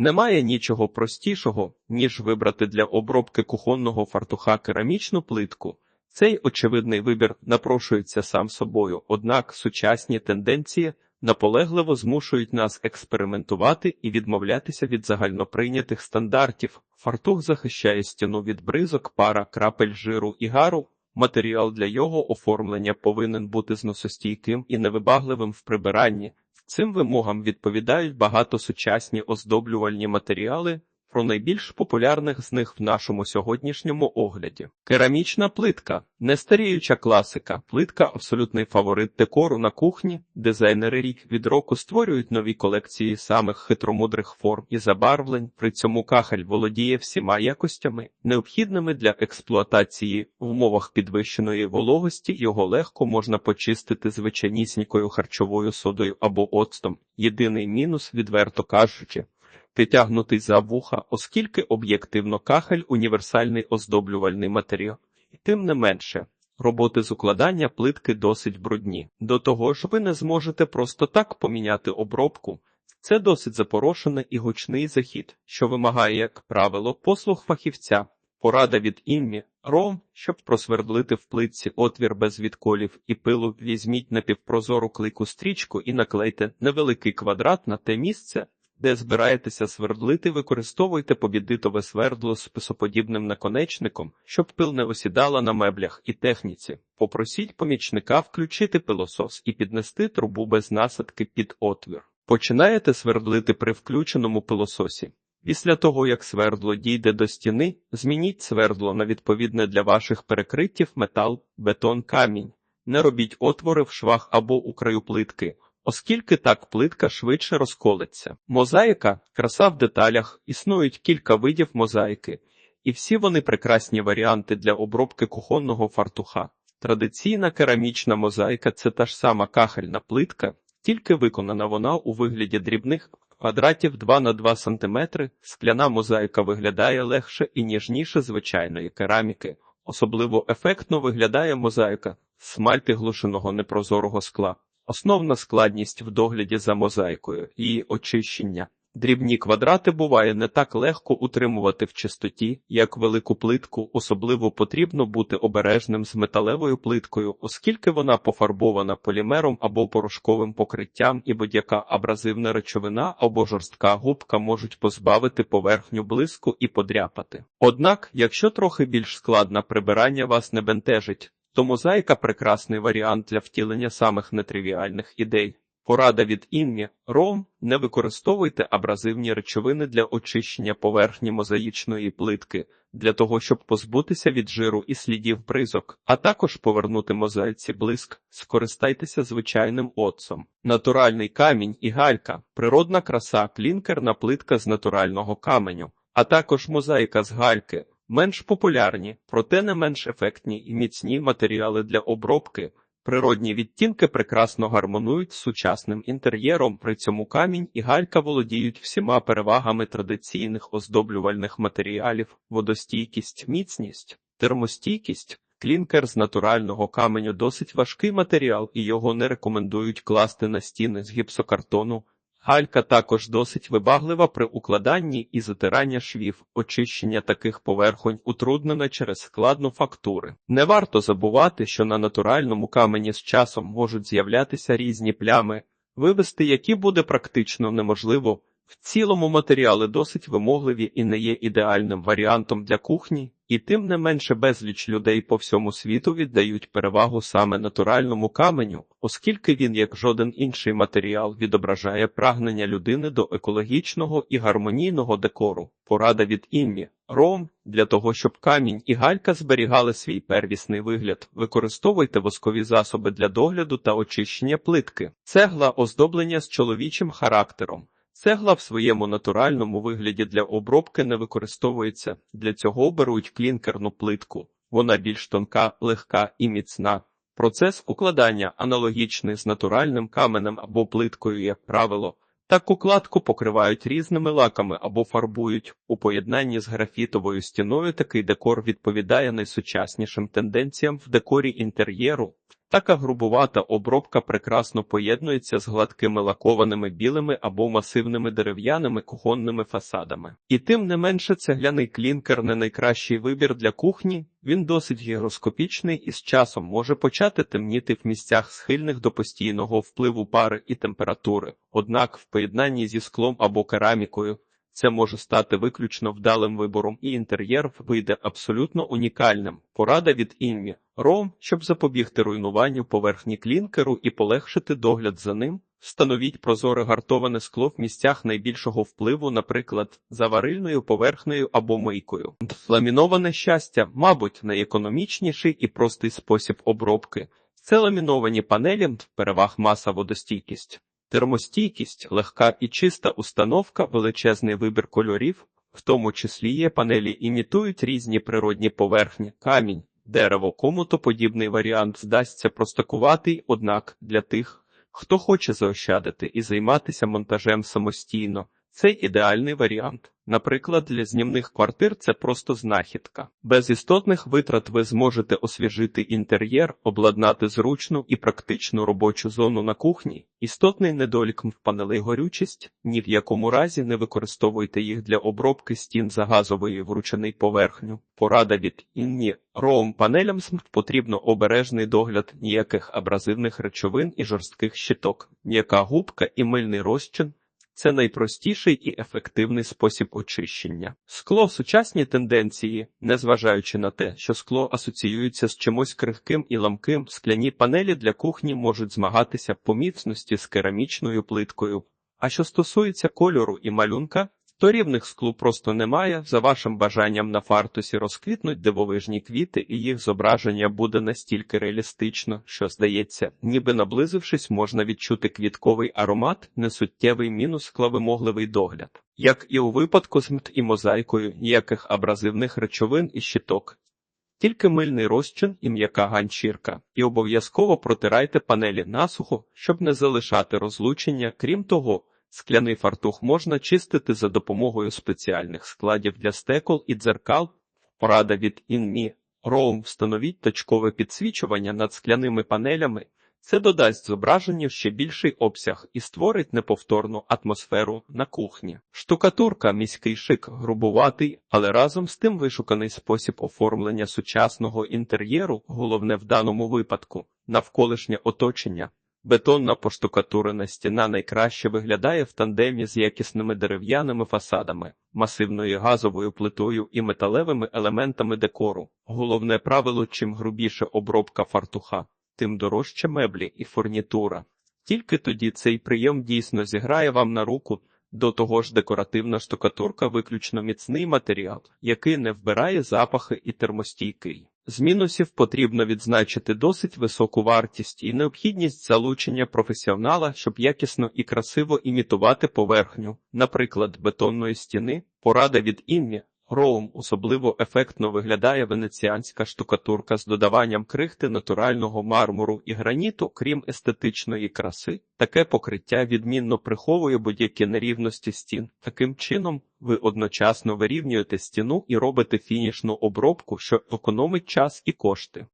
Немає нічого простішого, ніж вибрати для обробки кухонного фартуха керамічну плитку. Цей очевидний вибір напрошується сам собою, однак сучасні тенденції наполегливо змушують нас експериментувати і відмовлятися від загальноприйнятих стандартів. Фартух захищає стіну від бризок, пара, крапель жиру і гару. Матеріал для його оформлення повинен бути зносостійким і невибагливим в прибиранні. Цим вимогам відповідають багато сучасні оздоблювальні матеріали. Про найбільш популярних з них в нашому сьогоднішньому огляді. Керамічна плитка нестаріюча класика. Плитка абсолютний фаворит декору на кухні. Дизайнери рік від року створюють нові колекції самих хитромудрих форм і забарвлень. При цьому кахель володіє всіма якостями, необхідними для експлуатації в умовах підвищеної вологості. Його легко можна почистити звичайнісінькою харчовою содою або оцтом. Єдиний мінус, відверто кажучи тягнутий за вуха, оскільки об'єктивно кахель універсальний оздоблювальний матеріал. І тим не менше, роботи з укладання плитки досить брудні. До того ж, ви не зможете просто так поміняти обробку. Це досить запорошений і гучний захід, що вимагає, як правило, послуг фахівця. Порада від іммі ром, щоб просвердлити в плитці отвір без відколів і пилу, візьміть напівпрозору клейку стрічку і наклейте невеликий квадрат на те місце, де збираєтеся свердлити, використовуйте побідитове свердло з писоподібним наконечником, щоб пил не осідала на меблях і техніці. Попросіть помічника включити пилосос і піднести трубу без насадки під отвір. Починаєте свердлити при включеному пилососі. Після того, як свердло дійде до стіни, змініть свердло на відповідне для ваших перекриттів метал, бетон, камінь. Не робіть отвори в швах або у краю плитки оскільки так плитка швидше розколиться. Мозаїка краса в деталях, існують кілька видів мозаїки, і всі вони прекрасні варіанти для обробки кухонного фартуха. Традиційна керамічна мозаїка це та ж сама кахельна плитка, тільки виконана вона у вигляді дрібних квадратів 2 на 2 см. Скляна мозаїка виглядає легше і ніжніше звичайної кераміки. Особливо ефектно виглядає мозаїка смальти глушеного непрозорого скла. Основна складність в догляді за мозаїкою її очищення. Дрібні квадрати буває не так легко утримувати в чистоті, як велику плитку, особливо потрібно бути обережним з металевою плиткою, оскільки вона пофарбована полімером або порошковим покриттям, і будь-яка абразивна речовина або жорстка губка можуть позбавити поверхню блиску і подряпати. Однак, якщо трохи більш складне прибирання вас не бентежить, то мозаїка прекрасний варіант для втілення самих нетривіальних ідей. Порада від Інмі Ром не використовуйте абразивні речовини для очищення поверхні мозаїчної плитки, для того, щоб позбутися від жиру і слідів бризок, а також повернути мозаїці блиск, скористайтеся звичайним оцом. Натуральний камінь і галька, природна краса, клінкерна плитка з натурального каменю, а також мозаїка з гальки менш популярні, проте не менш ефектні і міцні матеріали для обробки. Природні відтінки прекрасно гармонують з сучасним інтер'єром, при цьому камінь і галька володіють всіма перевагами традиційних оздоблювальних матеріалів, водостійкість, міцність, термостійкість. Клінкер з натурального каменю досить важкий матеріал, і його не рекомендують класти на стіни з гіпсокартону, Галька також досить вибаглива при укладанні і затиранні швів, очищення таких поверхонь утруднене через складну фактури. Не варто забувати, що на натуральному камені з часом можуть з'являтися різні плями, вивести які буде практично неможливо. В цілому матеріали досить вимогливі і не є ідеальним варіантом для кухні, і тим не менше безліч людей по всьому світу віддають перевагу саме натуральному каменю, оскільки він, як жоден інший матеріал, відображає прагнення людини до екологічного і гармонійного декору. Порада від іммі ром для того, щоб камінь і галька зберігали свій первісний вигляд, використовуйте воскові засоби для догляду та очищення плитки, цегла оздоблення з чоловічим характером. Цегла в своєму натуральному вигляді для обробки не використовується, для цього беруть клінкерну плитку. Вона більш тонка, легка і міцна. Процес укладання аналогічний з натуральним каменем або плиткою, як правило. Так укладку покривають різними лаками або фарбують. У поєднанні з графітовою стіною такий декор відповідає найсучаснішим тенденціям в декорі інтер'єру. Така грубувата обробка прекрасно поєднується з гладкими лакованими білими або масивними дерев'яними кухонними фасадами. І тим не менше цегляний клінкер не найкращий вибір для кухні, він досить гігроскопічний і з часом може почати темніти в місцях схильних до постійного впливу пари і температури. Однак в поєднанні зі склом або керамікою це може стати виключно вдалим вибором, і інтер'єр вийде абсолютно унікальним. Порада від Інмі Ром, щоб запобігти руйнуванню поверхні клінкеру і полегшити догляд за ним. Встановіть прозоре гартоване скло в місцях найбільшого впливу, наприклад, за варильною поверхнею або мийкою. Ламіноване щастя, мабуть, найекономічніший і простий спосіб обробки. Це ламіновані панелі, переваг маса водостійкість. Термостійкість, легка і чиста установка, величезний вибір кольорів, в тому числі є панелі імітують різні природні поверхні, камінь, дерево, кому-то подібний варіант здасться простакуватий, однак для тих, хто хоче заощадити і займатися монтажем самостійно, це ідеальний варіант. Наприклад, для знімних квартир це просто знахідка. Без істотних витрат ви зможете освіжити інтер'єр, обладнати зручну і практичну робочу зону на кухні. Істотний недолік в панелей горючість. Ні в якому разі не використовуйте їх для обробки стін за газової вручений поверхню. Порада від інні роум панелям потрібно обережний догляд ніяких абразивних речовин і жорстких щиток, м'яка губка і мильний розчин. Це найпростіший і ефективний спосіб очищення. Скло сучасні тенденції, незважаючи на те, що скло асоціюється з чимось крихким і ламким, скляні панелі для кухні можуть змагатися по міцності з керамічною плиткою. А що стосується кольору і малюнка, то рівних склу просто немає. За вашим бажанням на фартусі розквітнуть дивовижні квіти, і їх зображення буде настільки реалістично, що здається, ніби наблизившись, можна відчути квітковий аромат, несуттєвий мінус склавимогливий догляд. Як і у випадку з мт і мозаїкою, ніяких абразивних речовин і щиток. Тільки мильний розчин і м'яка ганчірка, і обов'язково протирайте панелі насухо, щоб не залишати розлучення. Крім того, скляний фартух можна чистити за допомогою спеціальних складів для стекол і дзеркал. Порада від інмі Роум встановіть точкове підсвічування над скляними панелями. Це додасть зображенню ще більший обсяг і створить неповторну атмосферу на кухні. Штукатурка міський шик грубуватий, але разом з тим вишуканий спосіб оформлення сучасного інтер'єру, головне в даному випадку, навколишнє оточення. Бетонна поштукатурена стіна найкраще виглядає в тандемі з якісними дерев'яними фасадами, масивною газовою плитою і металевими елементами декору. Головне правило: чим грубіше обробка фартуха, тим дорожче меблі і фурнітура. Тільки тоді цей прийом дійсно зіграє вам на руку. До того ж, декоративна штукатурка виключно міцний матеріал, який не вбирає запахи і термостійкий. З мінусів потрібно відзначити досить високу вартість і необхідність залучення професіонала, щоб якісно і красиво імітувати поверхню, наприклад, бетонної стіни, порада від ім'я. Роум особливо ефектно виглядає венеціанська штукатурка з додаванням крихти натурального мармуру і граніту, крім естетичної краси. Таке покриття відмінно приховує будь-які нерівності стін. Таким чином, ви одночасно вирівнюєте стіну і робите фінішну обробку, що економить час і кошти.